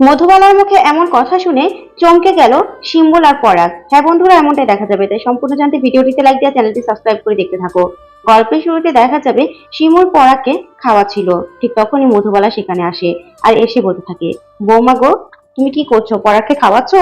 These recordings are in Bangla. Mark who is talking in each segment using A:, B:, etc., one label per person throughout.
A: মধুবালার মুখে এমন কথা শুনে চমকে গেল শিম্বল আর পরাগ। হ্যাঁ বন্ধুরা, এমনটাই দেখা যাবে। তাই সম্পূর্ণ জানতে ভিডিওটিতে লাইক দিয়ে চ্যানেলটি সাবস্ক্রাইব করে দেখতে থাকো। গল্পের শুরুতে দেখা যাবে শিমুল পরাগকে খাওয়া ছিল। ঠিক তখনই মধুবালা সেখানে আসে আর এসে বলতে থাকে, বৌমা গো, তুমি কি করছ? পরাগকে খাওয়াচ্ছ?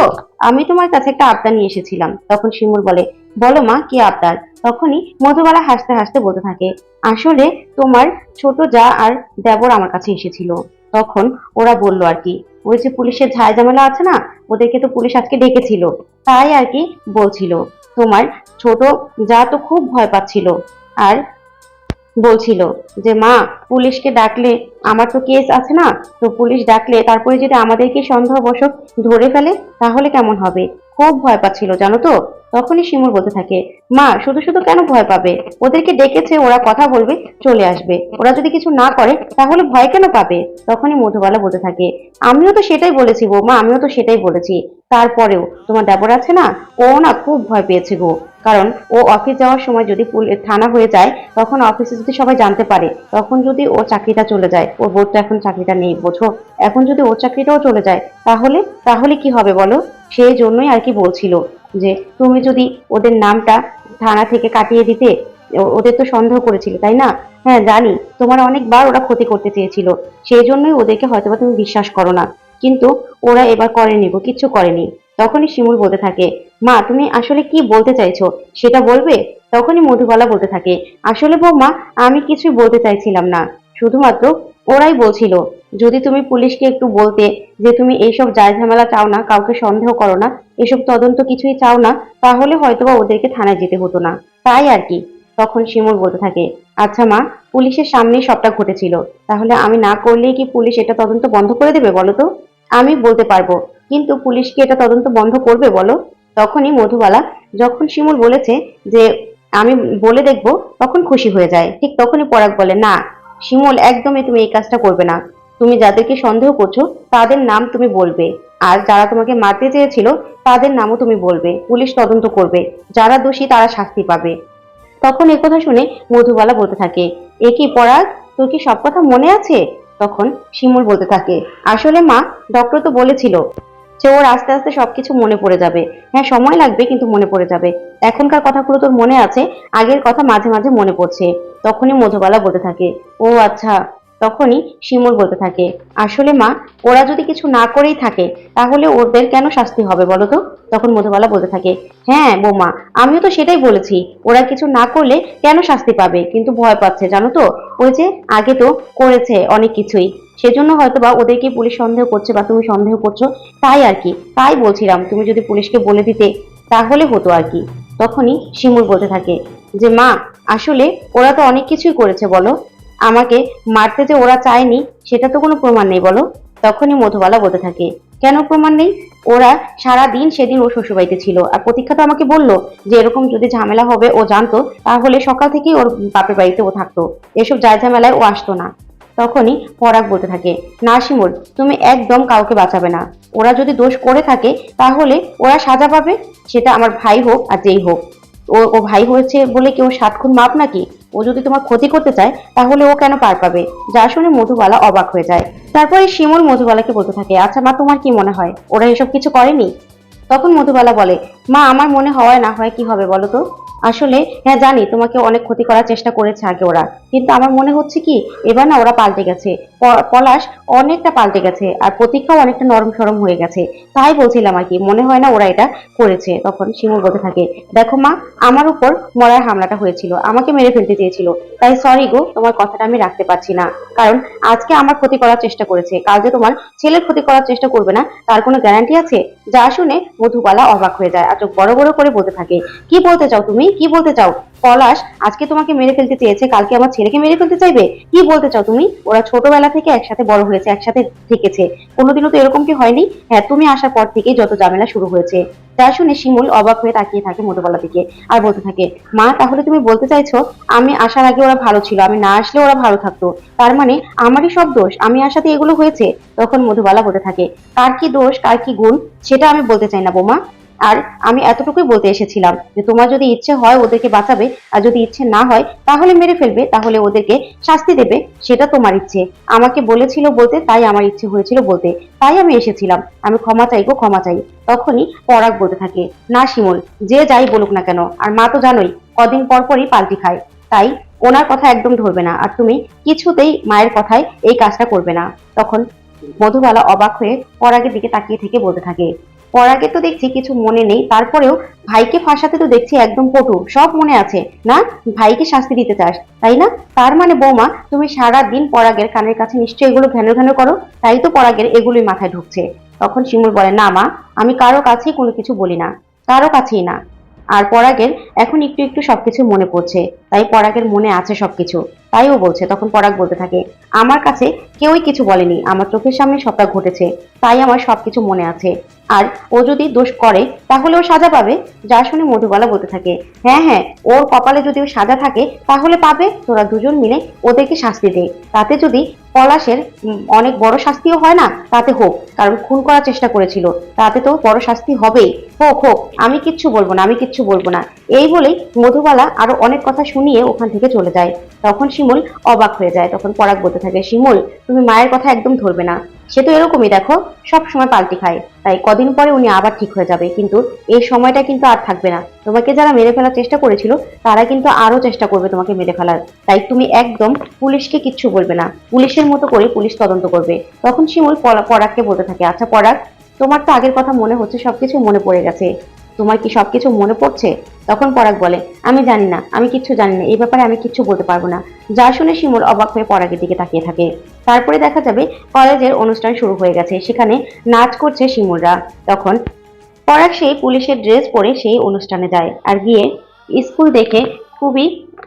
A: আমি তোমার কাছে একটা আবদার নিয়ে এসেছিলাম। তখন শিমুল বলে, বলো মা, কি আবদার? তখনই মধুবালা হাসতে হাসতে বলতে থাকে, আসলে তোমার ছোট যা আর দেবর আমার কাছে এসেছিল। তখন ওরা বলল আর কি ওই যে পুলিশের ঝামেলা আছে না, ওদেরকে তো পুলিশ আজকে ডেকেছিল। তাই আর কি বলছিল। তোমার ছোট যা তো খুব ভয় পাচ্ছিল। আর বলছিল যে, মা, পুলিশকে ডাকলে আমার তো কেস আছে না, তো পুলিশ ডাকলে তারপরে যদি আমাদেরকে সন্দেহবশত ধরে ফেলে, তাহলে কেমন হবে? খুব ভয় পাচ্ছিল, জানো তো? তখনই শিমুর বলতে থাকে, মা, শুধু শুধু কেন ভয় পাবে? ওদেরকে ডেকেছে, ওরা কথা বলবে, চলে আসবে। ওরা যদি কিছু না করে, তাহলে ভয় কেন পাবে? তখনই মধুবালা বলতে থাকে, আমিও তো সেটাই বলেছি গো, মা, আমিও তো সেটাই বলেছি। তারপরেও তোমার দেবর আছে না? ও না খুব ভয় পেয়েছে গো। কারণ ও অফিস যাওয়ার সময় যদি থানা হয়ে যায়, তখন অফিসে যদি সবাই জানতে পারে, তখন যদি ও চাকরিটা চলে যায়, ওর বোর্ড তো এখন চাকরিটা নেই, বোঝো? এখন যদি ওর চাকরিটাও চলে যায়, তাহলে তাহলে কি হবে বলো? সেই জন্যই আর কি বলছিল। যে তুমি যদি ওদের নামটা থানা থেকে কাটিয়ে দিতে ওদের তো সন্দেহ করেছিল, তাই না? হ্যাঁ জানি। তোমার অনেকবার ওরা ক্ষতি করতে চেয়েছিল। সেই জন্যই ওদেরকে হয়তোবা তুমি বিশ্বাস করো না। কিন্তু ওরা এবার করেনি গো, কিচ্ছু করেনি। তখনই শিমুল বলতে থাকে, মা, তুমি আসলে কি বলতে চাইছো? সেটা বলবে? তখনই মধুবালা বলতে থাকে, আসলে বৌমা, আমি কিছুই বলতে চাইছিলাম না। শুধুমাত্র ওরাই বলছিল, যদি তুমি পুলিশকে একটু বলতে যে তুমি এইসব যায় ঝামেলা চাও না, কাউকে সন্দেহ করো না এসব তদন্ত কিছুই চাও না, তাহলে হয়তোবা ওদেরকে থানায় যেতে হতো না। তাই আর কি, তখন শিমুল বলতে থাকে আচ্ছা মা, পুলিশের সামনেই সবটা ঘটেছিল, তাহলে আমি না করলেই কি পুলিশ এটা তদন্ত বন্ধ করে দেবে বলো তো? আমি বলতে পারব, কিন্তু পুলিশ কি এটা তদন্ত বন্ধ করবে বলো? তখনই মধুবালা যখন শিমুল বলেছে যে আমি বলে দেখব, তখন খুশি হয়ে যায়। ঠিক তখনই পরাগ বলে, না, শিমুল একদমই তুমি এই কাজটা করবে না। তুমি যাদেরকে সন্দেহ করছ, তাদের নাম তুমি বলবে। আর যারা তোমাকে মারতে চেয়েছিল, তাদের নামও তুমি বলবে। পুলিশ তদন্ত করবে। যারা দোষী, তারা শাস্তি পাবে। তখন এ কথা শুনে মধুবালা বলতে থাকে, এ কি পরাগ? তোর কি সব কথা মনে আছে? তখন শিমুল বলতে থাকে, আসলে মা ডক্টর তো বলেছিল যে ওর আস্তে আস্তে সবকিছু মনে পড়ে যাবে। হ্যাঁ সময় লাগবে কিন্তু মনে পড়ে যাবে। এখনকার কথাগুলো তোর মনে আছে, আগের কথা মাঝে মাঝে মনে পড়ছে। তখনই মধুবালা বলতে থাকে, ও আচ্ছা তখনই শিমুল বলতে থাকে, আসলে মা, ওরা যদি কিছু না করেই থাকে, তাহলে ওদের কেন শাস্তি হবে বলো তো? তখন মধুবালা বলতে থাকে হ্যাঁ বৌমা, আমিও তো সেটাই বলেছি, ওরা কিছু না করলে কেন শাস্তি পাবে? কিন্তু ভয় পাচ্ছে, জানো তো? ওই যে আগে তো করেছে অনেক কিছুই, সেজন্য হয়তো বা ওদেরকে পুলিশ সন্দেহ করছে বা তুমি সন্দেহ করছ? তাই আর কি, তাই বলছিলাম, তুমি যদি পুলিশকে বলে দিতে, তাহলে হতো আর কি। তখনই শিমুল বলতে থাকে, যে মা, আসলে ওরা তো অনেক কিছুই করেছে বলো আমাকে মারতে যে ওরা চায়নি, সেটা তো কোনো প্রমাণ নেই, বলো। তখনই মধুবালা বলতে থাকে, কেন প্রমাণ নেই? ওরা সারা দিন সেদিন ও শ্বশুরবাড়িতে ছিল, আর প্রতীক্ষা তো আমাকে বলল যে এরকম যদি ঝামেলা হবে, ও জানতো, তাহলে সকাল থেকেই ওর বাপের বাড়িতে ও থাকতো। এসব যায় ঝামেলায় ও আসতো না। তখনই পরাগ বলতে থাকে না শিমুল তুমি একদম কাউকে বাঁচাবে না। ওরা যদি দোষ করে থাকে, তাহলে ওরা সাজা পাবে। সেটা আমার ভাই হোক আর যেই হোক। ও ও ভাই হয়েছে বলে কেউ সাত খুন মাপ নাকি? ও যদি তোমার ক্ষতি করতে চায়, তাহলে ও কেন পার পাবে? যা শুনে মধুবালা অবাক হয়ে যায়। তারপরে শিমুল মধুবালাকে বলতে থাকে আচ্ছা মা, তোমার কি মনে হয়? ওরা এসব কিছু করেনি? তখন মধুবালা বলে, মা, আমার মনে হওয়ায় না হয় কি হবে বলো তো? আসলে হ্যাঁ জানি তোমাকে অনেক ক্ষতি করার চেষ্টা করেছে আগে ওরা। কিন্তু আমার মনে হচ্ছে কি, এবার না ওরা পাল্টে গেছে। পলাশ অনেকটা পাল্টে গেছে আর প্রতীক্ষাও অনেকটা নরম সরম হয়ে গেছে। তাই বলছিলাম আর কি, মনে হয় না ওরা এটা করেছে। তখন শিমুল বলতে থাকে, দেখো মা, আমার উপর মরার হামলাটা হয়েছিল। আমাকে মেরে ফেলতে চেয়েছিল। তাই সরি গো, তোমার কথাটা আমি রাখতে পারছি না। কারণ আজকে আমার ক্ষতি করার চেষ্টা করেছে। কাল যে তোমার ছেলের ক্ষতি করার চেষ্টা করবে না, তার কোনো গ্যারান্টি আছে? যা শুনে মধুবালা অবাক হয়ে যায় আর চোখ বড় বড় করে বলতে থাকে, কি বলতে চাও তুমি? কি বলতে চাও? পলাশ, আজকে তোমাকে মেরে ফেলতে চেয়েছে, কালকে আমার ছেলেকে মেরে ফেলতে চাইবে? কি বলতে চাও তুমি? ওরা ছোটবেলা থেকে একসাথে বড় হয়েছে, একসাথে থেকেছে। কোনোদিনও তো এরকম কি হয়নি? হ্যাঁ তুমি আসার পর থেকেই যত ঝামেলা শুরু হয়েছে। তা শুনে শিমুল অবাক হয়ে তাকিয়ে থাকে মধুবালা দিকে আর বলতে থাকে, মা, তাহলে তুমি বলতে চাইছো, আমি আসার আগে ওরা ভালো ছিল, আমি না আসলে ওরা ভালো থাকতো। তার মানে আমারই সব দোষ, আমি আসাতে এগুলো হয়েছে? তখন মধুবালা বলতে থাকে কার কি দোষ কার কি গুণ, সেটা আমি বলতে চাই না, বোমা। আর আমি এতটুকুই বলতে এসেছিলাম যে তোমার যদি ইচ্ছে হয় ওদেরকে বাঁচাবে, আর যদি ইচ্ছে না হয় তাহলে মেরে ফেলবে, তাহলে ওদেরকে শাস্তি দেবে, সেটা তোমার ইচ্ছে। আমাকে বলেছিল বলতে, তাই আমার ইচ্ছে হয়েছিল বলতে। তাই আমি এসেছিলাম। আমি ক্ষমা চাই গো, ক্ষমা চাই। তখনই পরাগ বলতে থাকে, না শিমুল, যে যাই বলুক না কেন, আর মা তো জানোই, কদিন পর পরই পাল্টি খায়। তাই ওনার কথা একদম ধরবে না, আর তুমি কিছুতেই মায়ের কথায় এই কাজটা করবে না। তখন মধুবালা অবাক হয়ে পরাগের দিকে তাকিয়ে থেকে বলতে থাকে পরাগে তো দেখছি কিছু মনে নেই, তারপরেও ভাইকে ফাঁসাতে তো দেখছি একদম পটু সব মনে আছে। না, ভাইকে শাস্তি দিতে চাস, তাই না? তার মানে বৌমা, তুমি সারা দিন পরাগের কানের কাছে নিশ্চয়ই এগুলো ঘ্যানো ঘ্যানো করো, তাই তো পরাগের এগুলোই মাথায় ঢুকছে। তখন শিমুল বলে, না মা, আমি কারও কাছেই কোনো কিছু বলি না, কারও কাছেই না। আর পরাগের এখন একটু একটু সবকিছু মনে পড়ছে। তাই পরাগের মনে আছে সবকিছু। তাই ও বলছে, তখন পরাগ বলতে থাকে, আমার কাছে কেউই কিছু বলেনি, আমার চোখের সামনে সবটা ঘটেছে, তাই আমার সবকিছু মনে আছে। আর ও যদি দোষ করে, তাহলে ও সাজা পাবে? যা শুনে মধুবালা বলতে থাকে হ্যাঁ হ্যাঁ ওর কপালে যদি ও সাজা থাকে, তাহলে পাবে, তোরা দুজন মিলে ওদেরকে শাস্তি দে। তাতে যদি পলাশের অনেক বড় শাস্তিও হয় না, তাতে হোক, কারণ খুন করার চেষ্টা করেছিল, তাতে তো বড় শাস্তি হবেই। হোক হোক, আমি কিচ্ছু বলব না, আমি কিচ্ছু বলব না। এই বলেই মধুবালা আরও অনেক কথা শুনিয়ে ওখান থেকে চলে যায়। তখন শিমুল অবাক হয়ে যায়, তখন পরাগ বলতে থাকে, শিমুল, তুমি মায়ের কথা একদম ধরবে না। সে তো এরকমই, দেখো, সব সময় পাল্টি খায়। তাই কদিন পরে উনি আবার ঠিক হয়ে যাবে। কিন্তু এই সময়টা কিন্তু আর থাকবে না। তোমাকে যারা মেরে ফেলার চেষ্টা করেছিল, তারা কিন্তু আরও চেষ্টা করবে তোমাকে মেরে ফেলার। তাই তুমি একদম পুলিশকে কিচ্ছু বলবে না। পুলিশের মতো করে পুলিশ তদন্ত করবে। তখন শিমুল পরাগকে বলতে থাকে আচ্ছা পরাগ, তোমার তো আগের কথা মনে হচ্ছে, সবকিছু মনে পড়ে গেছে। তোমার কি সবকিছু মনে পড়ছে? তখন পরাগ বলে, আমি জানি না, আমি কিচ্ছু জানি না, এই ব্যাপারে আমি কিচ্ছু বলতে পারব না। যা শুনে শিমুল অবাক হয়ে পরাগের দিকে তাকিয়ে থাকে। তারপরে দেখা যাবে কলেজের অনুষ্ঠান শুরু হয়ে গেছে, সেখানে নাচ করছে শিমুলরা। তখন পরাগ সেই পুলিশের ড্রেস পরে সেই অনুষ্ঠানে যায় আর গিয়ে স্কুল দেখে খুবই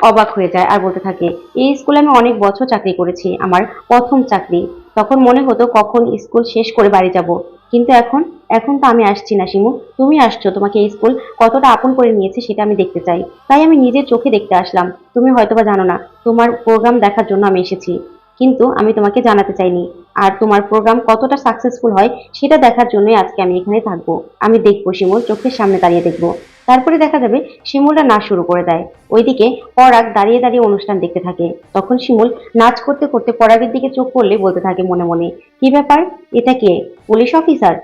A: অবাক হয়ে যায় আর বলতে থাকে, এই স্কুলে আমি অনেক বছর চাকরি করেছি, আমার প্রথম চাকরি। তখন মনে হতো কখন স্কুল শেষ করে বাড়ি যাব, কিন্তু এখন এখন তো আমি আসছি না, শিমু। তুমি আসছো, তোমাকে এই স্কুল কতটা আপন করে নিয়েছে সেটা আমি দেখতে চাই। তাই আমি নিজের চোখে দেখতে আসলাম। তুমি হয়তোবা জানো না, তোমার প্রোগ্রাম দেখার জন্য আমি এসেছি। কিন্তু আমি তোমাকে জানাতে চাইনি। আর তোমার প্রোগ্রাম কতটা সাকসেসফুল হয় সেটা দেখার জন্যই আজকে আমি এখানে থাকব। আমি দেখব শিমুল, চোখের সামনে দাঁড়িয়ে দেখব। তারপরে দেখা যাবে শিমুলরা নাচ শুরু করে দেয়। ওইদিকে পরাগ দাঁড়িয়ে দাঁড়িয়ে অনুষ্ঠান দেখতে থাকে। তখন শিমুল নাচ করতে করতে পরাগের দিকে চোখ পড়লে বলতে থাকে মনে মনে, কি ব্যাপার? এটা কে? Police officer?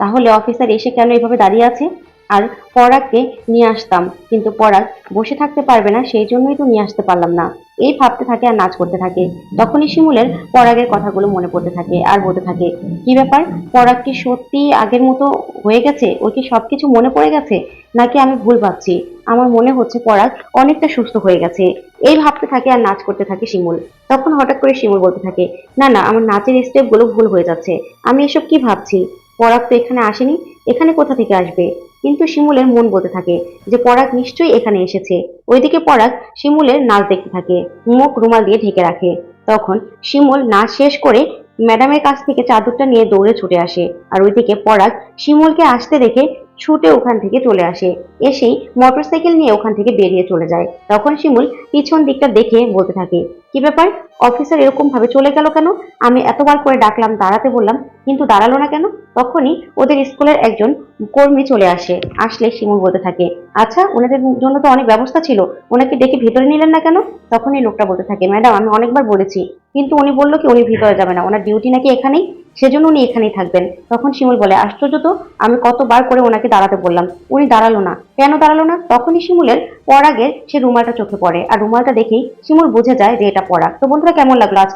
A: তাহলে অফিসার এসে কেন এভাবে দাঁড়িয়ে আছে? আর পরাগকে নিয়ে আসতাম, কিন্তু পরাগ বসে থাকতে পারবে না, সেই জন্যই তো নিয়ে আসতে পারলাম না। এই ভাবতে থাকে আর নাচ করতে থাকে। তখনই শিমুলের পরাগের কথাগুলো মনে পড়তে থাকে আর বলতে থাকে, কি ব্যাপার? পরাগ কি সত্যি আগের মতো হয়ে গেছে? ওর কি সবকিছু মনে পড়ে গেছে? নাকি আমি ভুল ভাবছি? আমার মনে হচ্ছে পরাগ অনেকটা সুস্থ হয়ে গেছে। এই ভাবতে থাকে আর নাচ করতে থাকে শিমুল। তখন হঠাৎ করে শিমুল বলতে থাকে, না না, আমার নাচের স্টেপগুলো ভুল হয়ে যাচ্ছে। আমি এসব কি ভাবছি? পরাগ তো এখানে আসেনি, এখানে কোথা থেকে আসবে? কিন্তু শিমুলের মন বলতে থাকে যে পরাগ নিশ্চয়ই এখানে এসেছে। ওইদিকে পরাগ শিমুলের নাচ দেখতে থাকে, মুখ রুমাল দিয়ে ঢেকে রাখে। তখন শিমুল নাচ শেষ করে ম্যাডামের কাছ থেকে চাদরটা নিয়ে দৌড়ে ছুটে আসে। আর ওইদিকে পরাগ শিমুলকে আসতে দেখে ছুটে ওখান থেকে চলে আসে। এসেই মোটরসাইকেল নিয়ে ওখান থেকে বেরিয়ে চলে যায়। তখন শিমুল পিছন দিকটা দেখে বলতে থাকে, কি ব্যাপার? অফিসার এরকম ভাবে চলে গেল কেন? আমি এতবার করে ডাকলাম, দাঁড়াতে বললাম, কিন্তু দাঁড়াল না কেন? তখনই ওদের স্কুলের একজন কর্মী চলে আসে। আসলে শিমুল বলতে থাকে আচ্ছা ওনাদের জন্য তো অনেক ব্যবস্থা ছিল, ওনাকে ডেকে ভিতরে নিলেন না কেন? তখন এই লোকটা বলতে থাকে, ম্যাডাম, আমি অনেকবার বলেছি, কিন্তু উনি বলল কি উনি ভিতরে যাবে না, ওনার ডিউটি নাকি এখানেই? সেজন্য উনি এখানেই থাকবেন। তখন শিমুল বলে, আশ্চর্য তো, আমি কতবার করে ওনাকে দাঁড়াতে বললাম। উনি দাঁড়াল না। কেন দাঁড়াল না? তখনই শিমুলের পরাগের সে রুমালটা চোখে পড়ে। আর রুমালটা দেখেই শিমুল বুঝে যায় যে এটা পড়া তো বন্ধুরা, কেমন লাগল